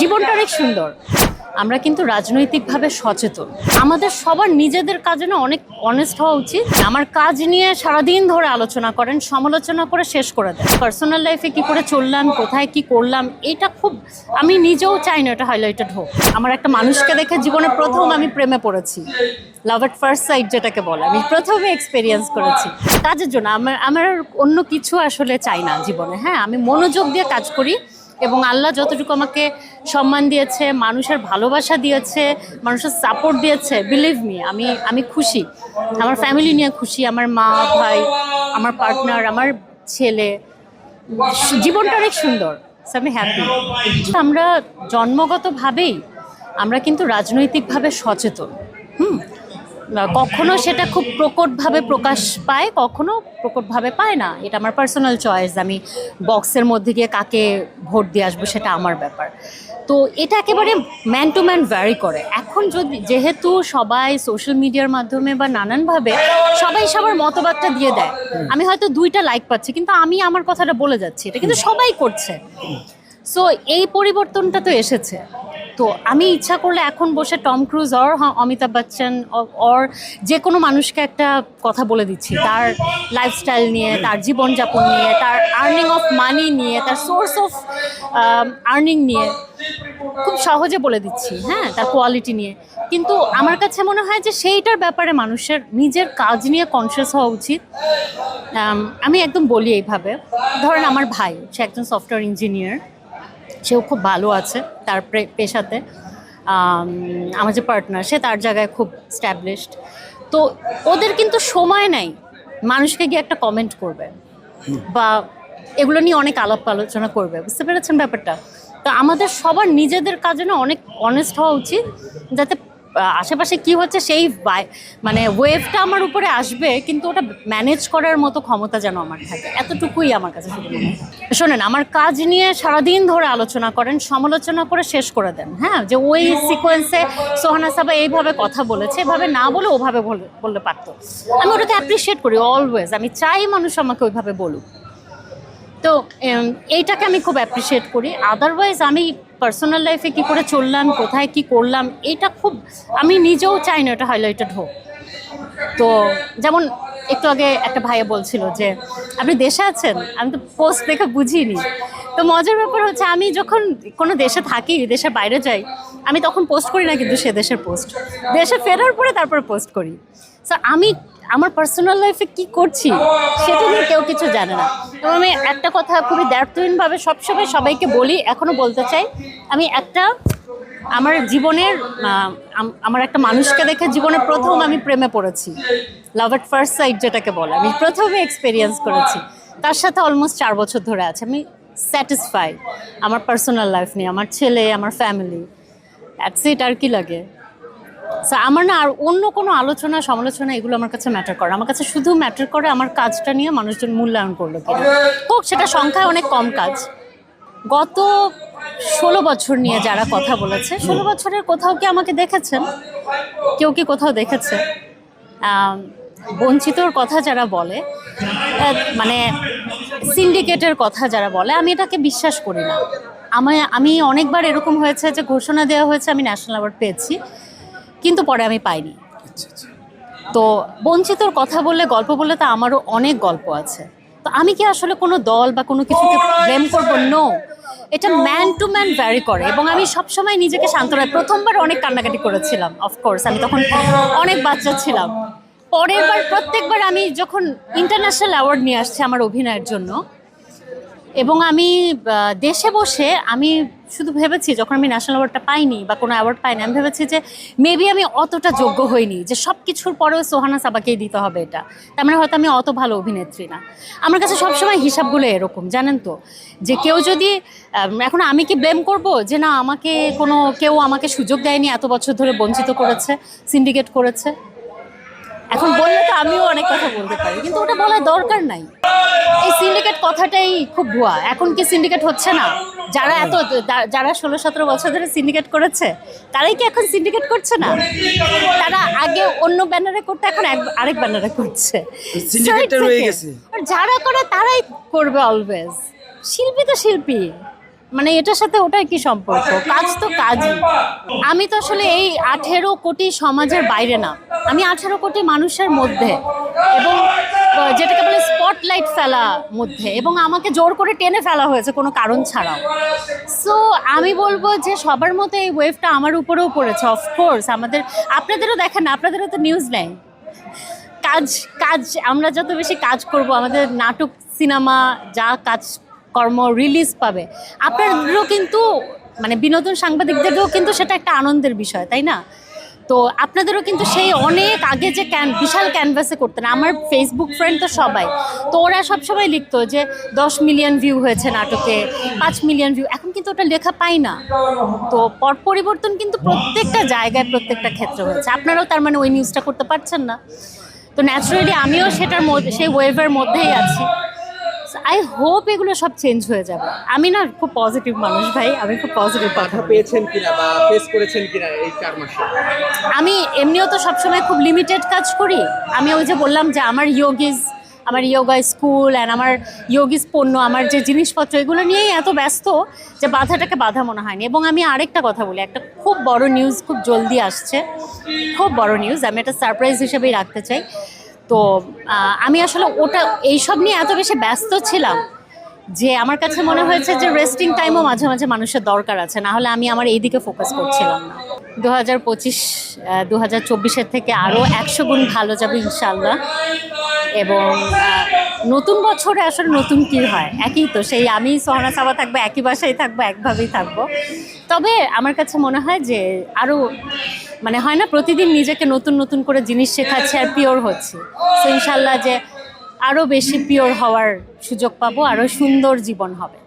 জীবনটা অনেক সুন্দর। আমরা কিন্তু রাজনৈতিকভাবে সচেতন। আমাদের সবার নিজেদের কাজে না অনেক অনেস্ট হওয়া উচিত। আমার কাজ নিয়ে সারাদিন ধরে আলোচনা করেন, সমালোচনা করে শেষ করে দেন। পার্সোনাল লাইফে কি করে চললাম, কোথায় কি করলাম, এটা খুব আমি নিজেও চাই না এটা হাইলাইটেড হোক। আমার একটা মানুষকে দেখে জীবনে প্রথম আমি প্রেমে পড়েছি। লাভ এট ফার্স্ট সাইড যেটাকে বলে, আমি প্রথমে এক্সপিরিয়েন্স করেছি। কাজের জন্য আমার আমার অন্য কিছু আসলে চাই না জীবনে। হ্যাঁ আমি মনোযোগ দিয়ে কাজ করি। এবং আল্লাহ যতটুকু আমাকে সম্মান দিয়েছে, মানুষের ভালোবাসা দিয়েছে, মানুষের সাপোর্ট দিয়েছে বিলিভ মি আমি আমি খুশি। আমার ফ্যামিলি নিয়ে খুশি, আমার মা, ভাই, আমার পার্টনার আমার ছেলে। জীবনটা অনেক সুন্দর আমি হ্যাপি আমরা জন্মগতভাবেই, আমরা কিন্তু রাজনৈতিকভাবে সচেতন, হুম? কখনো সেটা খুব প্রকটভাবে প্রকাশ পায়, কখনো প্রকটভাবে পায় না। এটা আমার পার্সোনাল চয়েস আমি বক্সের মধ্যে গিয়ে কাকে ভোট দিয়ে আসব সেটা আমার ব্যাপার। তো এটা একেবারে ম্যান টু ম্যান ভ্যারি করে। এখন যদি, যেহেতু সবাই সোশ্যাল মিডিয়ার মাধ্যমে বা নানানভাবে সবাই সবার মতবাদটা দিয়ে দেয়, আমি হয়তো দুইটা লাইক পাচ্ছি, কিন্তু আমি আমার কথাটা বলে যাচ্ছি, এটা কিন্তু সবাই করছে। সো এই পরিবর্তনটা তো এসেছে। তো আমি ইচ্ছা করলে এখন বসে Tom Cruise or Amitabh Bachchan or যে কোনো মানুষকে একটা কথা বলে দিচ্ছি। তার লাইফস্টাইল নিয়ে, তার জীবনযাপন নিয়ে, তার আর্নিং অফ মানি নিয়ে, তার সোর্স অফ আর্নিং নিয়ে খুব সহজে বলে দিচ্ছি হ্যাঁ তার কোয়ালিটি নিয়ে। কিন্তু আমার কাছে মনে হয় যে সেইটার ব্যাপারে মানুষের নিজের কাজ নিয়ে কনসিয়াস হওয়া উচিত। আমি একদম বলি এইভাবে। ধরেন আমার ভাই, সে একজন সফটওয়্যার ইঞ্জিনিয়ার সেও খুব ভালো আছে তার পেশাতে। আমার যে পার্টনার সে তার জায়গায় খুব স্ট্যাবলিশড তো ওদের কিন্তু সময় নাই। মানুষকে গিয়ে একটা কমেন্ট করবে বা এগুলো নিয়ে অনেক আলাপ আলোচনা করবে। বুঝতে পেরেছেন ব্যাপারটা? তো আমাদের সবার নিজেদের কাজে না অনেক অনেস্ট হওয়া উচিত, যাতে আশেপাশে কি হচ্ছে সেই মানে ওয়েভটা আমার উপরে আসবে, কিন্তু ওটা ম্যানেজ করার মতো ক্ষমতা যেন আমার থাকে। এতটুকুই আমার কাছে শোনেন, আমার কাজ নিয়ে সারাদিন ধরে আলোচনা করেন, সমালোচনা করে শেষ করে দেন হ্যাঁ? যে ওই সিকোয়েন্সে সোহানা সাবা এইভাবে কথা বলেছে, এভাবে না বলে ওভাবে বলে- বললে পারতো। আমি ওটাকে অ্যাপ্রিসিয়েট করি অলওয়েজ আমি চাই মানুষ আমাকে ওইভাবে বলুক। তো এইটাকে আমি খুব অ্যাপ্রিসিয়েট করি। আদারওয়াইজ আমি পার্সোনাল লাইফে কি করে চললাম, কোথায় কি করলাম, এটা খুব, আমি নিজেও চাই না এটা হাইলাইটেড হোক। তো যেমন একটু আগে একটা ভাইয়া বলছিল যে, আপনি দেশে আছেন? আমি তো পোস্ট দেখে বুঝিনি। তো মজার ব্যাপার হচ্ছে আমি যখন কোনো দেশে থাকি, দেশের বাইরে যাই, আমি তখন পোস্ট করি না কিন্তু সে দেশের পোস্ট দেশে ফেরার পরে তারপর পোস্ট করি। আমি আমার পার্সোনাল লাইফে কি করছি, সেটা নিয়ে কেউ কিছু জানে না। এবং আমি একটা কথা খুবই দ্ব্যর্থহীনভাবে সবসময় সবাইকে বলি এখনও বলতে চাই, আমি একটা আমার জীবনের আমার একটা মানুষকে দেখে জীবনে প্রথম আমি প্রেমে পড়েছি। লাভ এট ফার্স্ট সাইড যেটাকে বলে, আমি প্রথমে এক্সপিরিয়েন্স করেছি। তার সাথে অলমোস্ট চার বছর ধরে আছে, আমি স্যাটিসফাই আমার পার্সোনাল লাইফ নিয়ে, আমার ছেলে, আমার ফ্যামিলি দ্যাটস ইট আর কি লাগে? আমার না আর অন্য কোনো আলোচনা, সমালোচনা এগুলো আমার কাছে ম্যাটার করে আমার কাছে শুধু ম্যাটার করে আমার কাজটা নিয়ে মানুষজন মূল্যায়ন করল কিনা। হোক, সেটা সংখ্যায় অনেক কম কাজ। গত ষোলো বছর নিয়ে যারা কথা বলেছে, ষোলো বছরের কোথাও কি আমাকে দেখেছেন? কেউ কি কোথাও দেখেছে? বঞ্চিতর কথা যারা বলে মানে সিন্ডিকেটের কথা যারা বলে, আমি এটাকে বিশ্বাস করি না। আমায়, আমি অনেকবার এরকম হয়েছে যে ঘোষণা দেওয়া হয়েছে, আমি ন্যাশনাল অ্যাওয়ার্ড পেয়েছি। কিন্তু পরে আমি পাইনি। তো বঞ্চিতর কথা বললে গল্প বললে তো আমারও অনেক গল্প আছে। তো আমি কি আসলে কোনো দল বা কোনো কিছুকে ব্লেম করব? নো এটা ম্যান টু ম্যান ভ্যারি করে এবং আমি সবসময় নিজেকে শান্ত রাখি। প্রথমবার অনেক কান্নাকাটি করেছিলাম অফকোর্স আমি তখন অনেক বাচ্চা ছিলাম। পরের বার প্রত্যেকবার আমি যখন ইন্টারন্যাশনাল অ্যাওয়ার্ড নিয়ে আসছে আমার অভিনয়ের জন্য এবং আমি দেশে বসে আমি শুধু ভেবেছি যখন আমি ন্যাশনাল অ্যাওয়ার্ডটা পাইনি বা কোনো অ্যাওয়ার্ড পাইনি, আমি ভেবেছি যে মেবি আমি অতটা যোগ্য হইনি, যে সব কিছুর পরেও সোহানা সাবাকেই দিতে হবে এটা। তার মানে হয়তো আমি অত ভালো অভিনেত্রী না। আমার কাছে সবসময় হিসাবগুলো এরকম, জানেন তো? যে কেউ যদি এখন আমি কি ব্লেম করব? যে না, আমাকে কোনো, কেউ আমাকে সুযোগ দেয়নি, এত বছর ধরে বঞ্চিত করেছে সিন্ডিকেট করেছে। এখন বললে তো আমিও অনেক কথা বলতে পারি কিন্তু ওটা বলার দরকার নাই। এই সিন্ডিকেট কথাটাই খুব ভুয়া। এখন কি সিন্ডিকেট হচ্ছে না? যারা এত যারা ষোলো সতেরো বছর ধরে সিন্ডিকেট করেছে তারাই কি এখন সিন্ডিকেট করছে না? তারা আগে অন্য ব্যানারে করতে এখন এক- আরেক ব্যানারে করছে। যারা করে তারাই করবে অলওয়েজ শিল্পী তো শিল্পী। মানে এটার সাথে ওটার কি সম্পর্ক? কাজ তো কাজই। আমি তো আসলে এই আঠেরো কোটি সমাজের বাইরে না। আমি আঠারো কোটি মানুষের মধ্যে এবং যেটাকে বলে স্পটলাইট ফেলা মধ্যে এবং আমাকে জোর করে টেনে ফেলা হয়েছে কোনো কারণ ছাড়াও। সো আমি বলব যে সবার মতো এই ওয়েভটা আমার উপরেও পড়েছে অফকোর্স আমাদের আপনাদেরও দেখেন না, আপনাদেরও তো নিউজ নেই। কাজ কাজ আমরা যত বেশি কাজ করব আমাদের নাটক সিনেমা যা কাজ কর্ম রিলিজ পাবে আপনাদেরও কিন্তু মানে বিনোদন সাংবাদিকদেরও কিন্তু সেটা একটা আনন্দের বিষয় তাই না? তো আপনাদেরও কিন্তু সেই অনেক আগে যে ক্যান বিশাল ক্যানভাসে করতেন, আমার ফেসবুক ফ্রেন্ড তো সবাই। তো ওরা সবসময় লিখতো যে, দশ মিলিয়ন ভিউ হয়েছে নাটকে, পাঁচ মিলিয়ন ভিউ এখন কিন্তু ওটা লেখা পাই না। তো পট পরিবর্তন কিন্তু প্রত্যেকটা জায়গায় প্রত্যেকটা ক্ষেত্রে হয়েছে। আপনারাও তার মানে ওই নিউজটা করতে পারছেন না। তো ন্যাচারালি আমিও সেটার মধ্যে সেই ওয়েভের মধ্যেই আছি। আই হোপ এগুলো সব চেঞ্জ হয়ে যাবে। আমি না খুব পজিটিভ মানুষ ভাই আমি খুব পজিটিভ বাধা পেয়েছেন কিনা বা ফেস করেছেন কিনা এই চার মাসে? আমি এমনিও তো সবসময় খুব লিমিটেড কাজ করি। আমি ওই যে বললাম যে আমার ইয়োগিজ আমার ইয়োগা স্কুল অ্যান্ড আমার ইয়োগিস পণ্য আমার যে জিনিসপত্র এগুলো নিয়েই এত ব্যস্ত যে বাধাটাকে বাধা মনে হয়নি। এবং আমি আরেকটা কথা বলি একটা খুব বড় নিউজ খুব জলদি আসছে। খুব বড় নিউজ আমি একটা সারপ্রাইজ হিসেবেই রাখতে চাই। তো আমি আসলে ওটা, এইসব নিয়ে এত বেশি ব্যস্ত ছিলাম যে আমার কাছে মনে হয়েছে যে রেস্টিং টাইমও মাঝে মাঝে মানুষের দরকার আছে না হলে আমি আমার এই দিকে ফোকাস করছিলাম না। দু হাজার পঁচিশ দু হাজার চব্বিশের থেকে আরও একশো গুণ ভালো যাবে ইনশাল্লাহ এবং নতুন বছরে আসলে নতুন কী হয়? একই তো, সেই আমি সোহানা সাবা থাকব, একই বাসায় থাকব, একভাবেই থাকব। তবে আমার কাছে মনে হয় যে আরও মানে হয় না, প্রতিদিন নিজেকে নতুন নতুন করে জিনিস শেখাচ্ছে আর পিওর হচ্ছে। তো ইনশাল্লাহ যে আরও বেশি পিওর হওয়ার সুযোগ পাবো, আরও সুন্দর জীবন হবে।